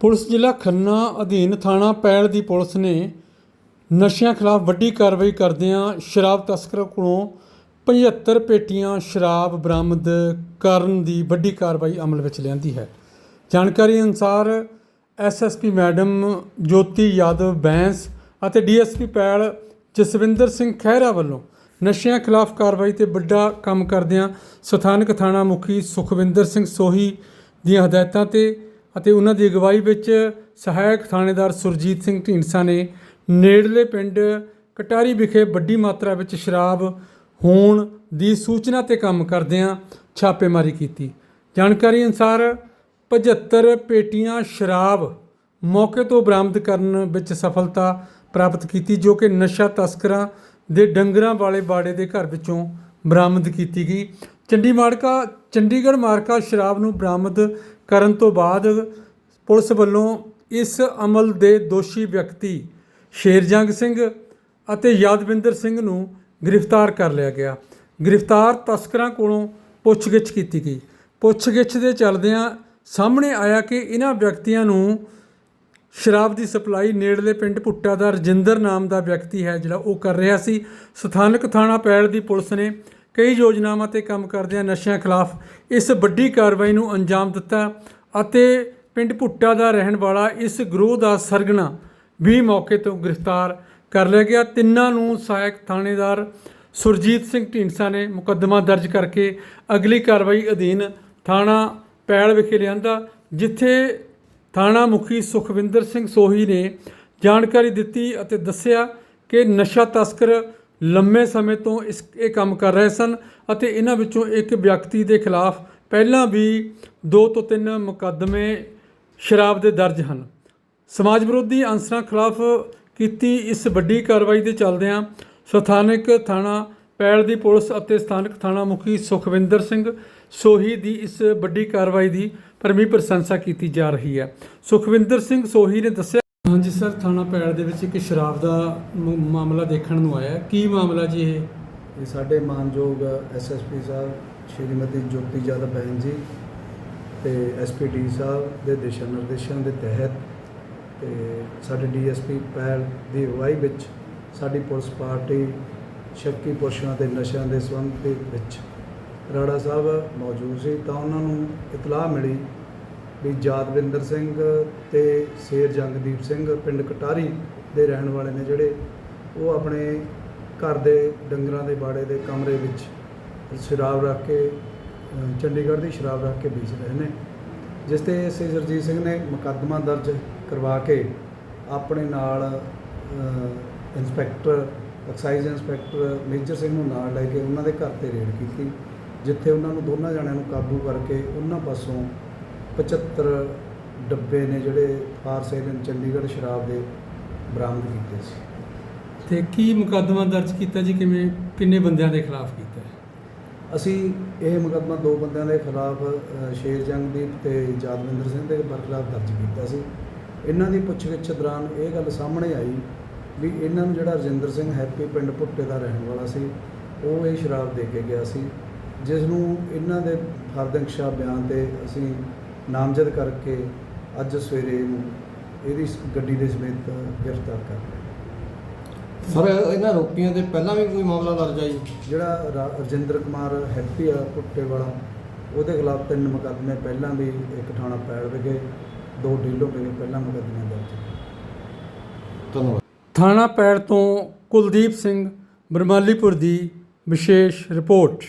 Police ਜ਼ਿਲ੍ਹਾ ਖੰਨਾ ਅਧੀਨ ਥਾਣਾ ਪੈਲ ਦੀ ਪੁਲਿਸ ਨੇ ਨਸ਼ਿਆਂ ਖਿਲਾਫ ਵੱਡੀ ਕਾਰਵਾਈ ਕਰਦਿਆਂ ਸ਼ਰਾਬ ਤਸਕਰਾਂ ਕੋਲੋਂ 75 ਪੇਟੀਆਂ ਸ਼ਰਾਬ ਬਰਾਮਦ ਕਰਨ ਦੀ ਵੱਡੀ ਕਾਰਵਾਈ ਅਮਲ ਵਿੱਚ ਲਿਆਂਦੀ ਹੈ। ਜਾਣਕਾਰੀ ਅਨੁਸਾਰ ਐਸਐਸਪੀ ਮੈਡਮ ਜੋਤੀ ਯਾਦਵ ਬੈਂਸ ਅਤੇ ਡੀਐਸਪੀ ਪੈਲ ਜਸਵਿੰਦਰ ਸਿੰਘ ਖਹਿਰਾ ਵੱਲੋਂ ਨਸ਼ਿਆਂ ਖਿਲਾਫ ਕਾਰਵਾਈ ਤੇ ਵੱਡਾ ਕੰਮ ਕਰਦਿਆਂ ਸਥਾਨਕ ਥਾਣਾ ਮੁਖੀ ਸੁਖਵਿੰਦਰ ਸਿੰਘ ਸੋਹੀ ਦੀਆਂ ਹਦਾਇਤਾਂ ਤੇ ਅਤੇ ਉਹਨਾਂ ਦੀ ਅਗਵਾਈ ਵਿੱਚ ਸਹਾਇਕ ਥਾਣੇਦਾਰ ਸੁਰਜੀਤ ਸਿੰਘ ਢੀਂਡਸਾ ਨੇ ਨੇੜਲੇ ਪਿੰਡ ਕਟਾਰੀ ਵਿਖੇ ਵੱਡੀ ਮਾਤਰਾ ਵਿੱਚ ਸ਼ਰਾਬ, ਹੋਣ ਦੀ ਸੂਚਨਾ ਤੇ ਕੰਮ ਕਰਦਿਆਂ ਛਾਪੇਮਾਰੀ ਕੀਤੀ। ਜਾਣਕਾਰੀ ਅਨੁਸਾਰ 75 ਪੇਟੀਆਂ ਸ਼ਰਾਬ ਮੌਕੇ ਤੋਂ ਬਰਾਮਦ ਕਰਨ ਵਿੱਚ ਸਫਲਤਾ ਪ੍ਰਾਪਤ ਕੀਤੀ, ਜੋ ਕਿ ਨਸ਼ਾ ਤਸਕਰਾਂ ਦੇ ਡੰਗਰਾਂ ਵਾਲੇ ਬਾੜੇ ਦੇ ਘਰ ਵਿੱਚੋਂ ਬਰਾਮਦ ਕੀਤੀ ਗਈ। ਚੰਡੀ ਮਾਰਕਾ ਚੰਡੀਗੜ੍ਹ ਮਾਰਕਾ ਸ਼ਰਾਬ ਨੂੰ ਬਰਾਮਦ ਕਰਨ ਤੋਂ ਬਾਅਦ ਪੁਲਿਸ ਵੱਲੋਂ ਇਸ ਅਮਲ ਦੇ ਦੋਸ਼ੀ ਵਿਅਕਤੀ ਸ਼ੇਰਜੰਗ ਸਿੰਘ ਅਤੇ ਯਾਦਵਿੰਦਰ ਸਿੰਘ ਨੂੰ ਗ੍ਰਿਫਤਾਰ ਕਰ ਲਿਆ ਗਿਆ। ਗ੍ਰਿਫਤਾਰ ਤਸਕਰਾਂ ਕੋਲੋਂ ਪੁੱਛਗਿੱਛ ਕੀਤੀ ਗਈ। ਪੁੱਛਗਿੱਛ ਦੇ ਚੱਲਦਿਆਂ ਸਾਹਮਣੇ ਆਇਆ ਕਿ ਇਹਨਾਂ ਵਿਅਕਤੀਆਂ ਨੂੰ ਸ਼ਰਾਬ ਦੀ ਸਪਲਾਈ ਨੇੜਲੇ ਪਿੰਡ ਪੁੱਟਾ ਦਾ ਰਜਿੰਦਰ ਨਾਮ ਦਾ ਵਿਅਕਤੀ ਹੈ ਜਿਹੜਾ ਉਹ ਕਰ ਰਿਹਾ ਸੀ। ਸਥਾਨਕ ਥਾਣਾ ਪੈਲ ਦੀ ਪੁਲਿਸ ਨੇ ਕਈ ਯੋਜਨਾਵਾਂ ਤੇ ਕੰਮ ਕਰਦਿਆਂ ਨਸ਼ਿਆਂ ਖਿਲਾਫ ਇਸ ਵੱਡੀ ਕਾਰਵਾਈ ਨੂੰ ਅੰਜਾਮ ਦਿੱਤਾ ਅਤੇ ਪਿੰਡ ਭੁੱਟਾ ਦਾ ਰਹਿਣ ਵਾਲਾ ਇਸ ਗਰੋਹ ਦਾ ਸਰਗਣਾ ਵੀ ਮੌਕੇ ਤੋਂ ਗ੍ਰਿਫਤਾਰ ਕਰ ਲਿਆ ਗਿਆ। ਤਿੰਨਾਂ ਨੂੰ ਸਹਾਇਕ ਥਾਣੇਦਾਰ ਸੁਰਜੀਤ ਸਿੰਘ ਢੀਂਡਸਾ ਨੇ ਮੁਕੱਦਮਾ ਦਰਜ ਕਰਕੇ ਅਗਲੀ ਕਾਰਵਾਈ ਅਧੀਨ ਥਾਣਾ ਪੈਲ ਵਿਖੇ ਲਿਆਂਦਾ, ਜਿੱਥੇ ਥਾਣਾ ਮੁਖੀ ਸੁਖਵਿੰਦਰ ਸਿੰਘ ਸੋਹੀ ਨੇ ਜਾਣਕਾਰੀ ਦਿੱਤੀ ਅਤੇ ਦੱਸਿਆ ਕਿ ਨਸ਼ਾ ਤਸਕਰ ਲੰਮੇ ਸਮੇਂ ਤੋਂ ਇਸ, ਇਹ ਕੰਮ ਕਰ ਰਹੇ ਸਨ ਅਤੇ ਇਹਨਾਂ ਵਿੱਚੋਂ ਇੱਕ ਵਿਅਕਤੀ ਦੇ ਖਿਲਾਫ ਪਹਿਲਾਂ ਵੀ ਦੋ ਤੋਂ ਤਿੰਨ ਮੁਕੱਦਮੇ ਸ਼ਰਾਬ ਦੇ ਦਰਜ ਹਨ। ਸਮਾਜ ਵਿਰੋਧੀ ਅਨਸਰਾਂ ਖਿਲਾਫ ਕੀਤੀ ਇਸ ਵੱਡੀ ਕਾਰਵਾਈ ਦੇ ਚੱਲਦਿਆਂ ਸਥਾਨਕ ਥਾਣਾ ਪੈਲ ਦੀ ਪੁਲਿਸ ਅਤੇ ਸਥਾਨਕ ਥਾਣਾ ਮੁਖੀ ਸੁਖਵਿੰਦਰ ਸਿੰਘ ਸੋਹੀ ਦੀ ਇਸ ਵੱਡੀ ਕਾਰਵਾਈ ਦੀ ਭਰਮੀ ਪ੍ਰਸ਼ੰਸਾ ਕੀਤੀ ਜਾ ਰਹੀ ਹੈ। ਸੁਖਵਿੰਦਰ ਸਿੰਘ ਸੋਹੀ ਨੇ ਦੱਸਿਆ ਹਾਂਜੀ ਸਰ, ਥਾਣਾ ਪੈੜ ਦੇ ਵਿੱਚ ਇੱਕ ਸ਼ਰਾਬ ਦਾ ਮਾਮਲਾ ਦੇਖਣ ਨੂੰ ਆਇਆ। ਕੀ ਮਾਮਲਾ ਜੀ ਇਹ? ਇਹ ਸਾਡੇ ਮਾਨਯੋਗ ਐਸਐਸਪੀ ਸਾਹਿਬ, ਸ਼੍ਰੀਮਤੀ ਜੋਤੀ ਜਾਦਵ ਬੈਨ ਜੀ ਤੇ ਐਸਪੀਡੀ ਸਾਹਿਬ ਦੇ ਦਿਸ਼ਾ ਨਿਰਦੇਸ਼ਾਂ ਦੇ ਤਹਿਤ ਤੇ ਸਾਡੇ ਡੀਐਸਪੀ ਪੈਲ ਦੀ ਅਗਵਾਈ ਵਿੱਚ ਸਾਡੀ ਪੁਲਿਸ ਪਾਰਟੀ ਸ਼ੱਕੀ ਪੁਰਸ਼ਾਂ ਤੇ ਨਸ਼ਿਆਂ ਦੇ ਸੰਬੰਧ ਦੇ ਵਿੱਚ ਰਾੜਾ ਸਾਹਿਬ ਮੌਜੂਦ ਸੀ ਤਾਂ ਉਹਨਾਂ ਨੂੰ ਇਤਲਾਹ ਮਿਲੀ ਵੀ ਜਾਦਵਿੰਦਰ ਸਿੰਘ ਤੇ ਸ਼ੇਰ ਜੰਗਦੀਪ ਸਿੰਘ ਪਿੰਡ ਕਟਾਰੀ ਦੇ ਰਹਿਣ ਵਾਲੇ ਨੇ ਜਿਹੜੇ ਉਹ ਆਪਣੇ ਘਰ ਦੇ ਡੰਗਰਾਂ ਦੇ ਬਾੜੇ ਦੇ ਕਮਰੇ ਵਿੱਚ ਸ਼ਰਾਬ ਰੱਖ ਕੇ ਚੰਡੀਗੜ੍ਹ ਦੀ ਸ਼ਰਾਬ ਰੱਖ ਕੇ ਵੇਚ ਰਹੇ ਨੇ ਜਿਸ ਤੇ ਐਸਏ ਸਿੰਘ ਨੇ ਮੁਕੱਦਮਾ ਦਰਜ ਕਰਵਾ ਕੇ ਆਪਣੇ ਨਾਲ ਅ, inspector excise inspector Major Singh ਨੂੰ ਨਾਲ ਲੈ ਕੇ ਉਹਨਾਂ ਦੇ ਘਰ ਤੇ ਰੇਡ ਕੀਤੀ ਜਿੱਥੇ ਉਹਨਾਂ ਨੂੰ ਦੋਨਾਂ ਜਣਿਆਂ ਨੂੰ ਕਾਬੂ ਕਰਕੇ ਉਹਨਾਂ ਪਾਸੋਂ 75 ਡੱਬੇ ਨੇ ਜਿਹੜੇ ਫਾਰ ਸੇਲ ਇਨ ਚੰਡੀਗੜ੍ਹ ਸ਼ਰਾਬ ਦੇ ਬਰਾਮਦ ਕੀਤੇ ਸੀ। ਤੇ ਕੀ ਮੁਕੱਦਮਾ ਦਰਜ ਕੀਤਾ ਜੀ? ਕਿਵੇਂ ਕਿੰਨੇ ਬੰਦਿਆਂ ਦੇ ਖਿਲਾਫ ਕੀਤਾ? ਅਸੀਂ ਇਹ ਮੁਕੱਦਮਾ ਦੋ ਬੰਦਿਆਂ ਦੇ ਖਿਲਾਫ ਅ, ਸ਼ੇਰ ਜੰਗਦੀਪ ਤੇ ਜਾਦਵਿੰਦਰ ਸਿੰਘ ਦੇ ਬਰਖਲਾਫ ਦਰਜ ਕੀਤਾ ਸੀ। ਇਹਨਾਂ ਦੀ ਪੁੱਛਗਿੱਛ ਦੌਰਾਨ ਇਹ ਗੱਲ ਸਾਹਮਣੇ ਆਈ ਵੀ ਇਹਨਾਂ ਨੂੰ ਜਿਹੜਾ ਰਜਿੰਦਰ ਸਿੰਘ ਹੈਪੀ ਪਿੰਡ ਪੁੱਟੇ ਦਾ ਰਹਿਣ ਵਾਲਾ ਸੀ ਉਹ ਇਹ ਸ਼ਰਾਬ ਦੇ ਕੇ ਗਿਆ ਸੀ। ਜਿਸ ਨੂੰ ਇਹਨਾਂ ਦੇ ਫਰਦੰਕਸ਼ਾ ਬਿਆਨ ਤੇ ਅਸੀਂ ਨਾਮਜ਼ਦ ਕਰਕੇ ਅੱਜ ਸਵੇਰੇ ਇਹਨੂੰ ਇਹਦੀ ਗੱਡੀ ਦੇ ਸਮੇਤ ਗ੍ਰਿਫਤਾਰ ਕਰ ਲਿਆ। ਸਰ ਇਹਨਾਂ ਰੋਪੀਆਂ ਦੇ ਪਹਿਲਾਂ ਵੀ ਕੋਈ ਮਾਮਲਾ ਦਰਜ ਆ ਜੀ? ਜਿਹੜਾ ਰਾ- ਰਜਿੰਦਰ ਕੁਮਾਰ ਹੈਪੀ ਆ ਪੁੱਟੇ ਵਾਲਾ ਉਹਦੇ ਖਿਲਾਫ ਤਿੰਨ ਮੁਕੱਦਮੇ ਪਹਿਲਾਂ ਵੀ ਇੱਕ ਥਾਣਾ ਪੈਲ ਵਿਖੇ ਦੋ ਢੀਲੋਂ ਵਿਖੇ ਪਹਿਲਾਂ ਮੁਕੱਦਮੇ ਦਰਜ ਨੇ। ਧੰਨਵਾਦ। ਥਾਣਾ ਪੈੜ ਤੋਂ ਕੁਲਦੀਪ ਸਿੰਘ ਬਰਮਾਲੀਪੁਰ ਦੀ ਵਿਸ਼ੇਸ਼ ਰਿਪੋਰਟ।